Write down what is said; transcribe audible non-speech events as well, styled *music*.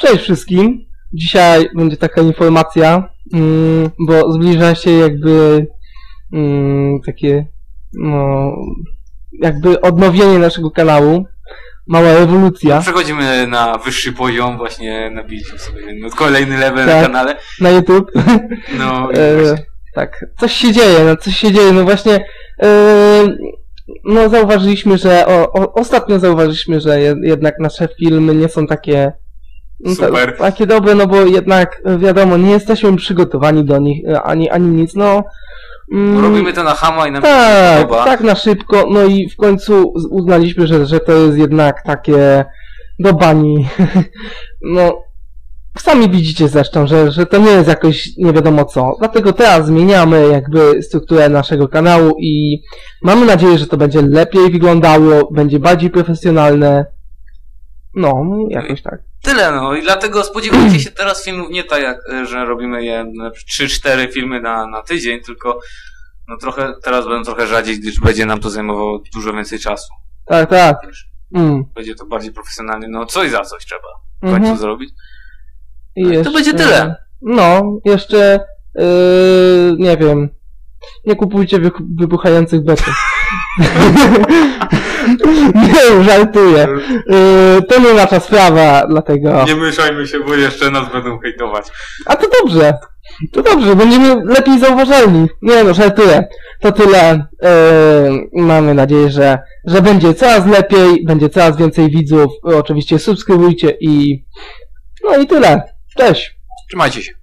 Cześć wszystkim. Dzisiaj będzie taka informacja, mm, bo zbliża się jakby mm, takie no, jakby odnowienie naszego kanału. Mała rewolucja Przechodzimy na wyższy poziom, właśnie nabiliśmy sobie no, kolejny level Tak. na kanale. na YouTube. No *laughs* E, tak, coś się dzieje, no coś się dzieje, no właśnie e, no zauważyliśmy, że o, o, ostatnio zauważyliśmy, że je, jednak nasze filmy nie są takie no, ta- Super. takie dobre, no bo jednak e, wiadomo, nie jesteśmy przygotowani do nich e, ani, ani nic, no mm, Robimy to na hama i się tak, tak na szybko, no i w końcu uznaliśmy, że, że to jest jednak takie do bani. *laughs* no, sami widzicie zresztą, że, że to nie jest jakoś nie wiadomo co. Dlatego teraz zmieniamy jakby strukturę naszego kanału i mamy nadzieję, że to będzie lepiej wyglądało, będzie bardziej profesjonalne. No, jakoś tak. Tyle no i dlatego spodziewajcie się teraz filmów nie tak jak, e, że robimy je no, 3-4 filmy na, na tydzień, tylko no trochę, teraz będą trochę rzadziej, gdyż będzie nam to zajmowało dużo więcej czasu. Tak, tak. Mm. Będzie to bardziej profesjonalnie, no coś za coś trzeba w końcu Mhm. zrobić. I No i to będzie tyle. No, jeszcze yy, nie wiem. Nie kupujcie wy, wybuchających beczek. *laughs* nie, żartuję. Yy, to nie nasza sprawa, dlatego. Nie mieszajmy się, bo jeszcze nas będą hejtować. A to dobrze. To dobrze, będziemy lepiej zauważalni. Nie no, żartuję. To tyle. Yy, mamy nadzieję, że, że będzie coraz lepiej, będzie coraz więcej widzów. Oczywiście subskrybujcie i. No i tyle. Cześć. Trzymajcie się.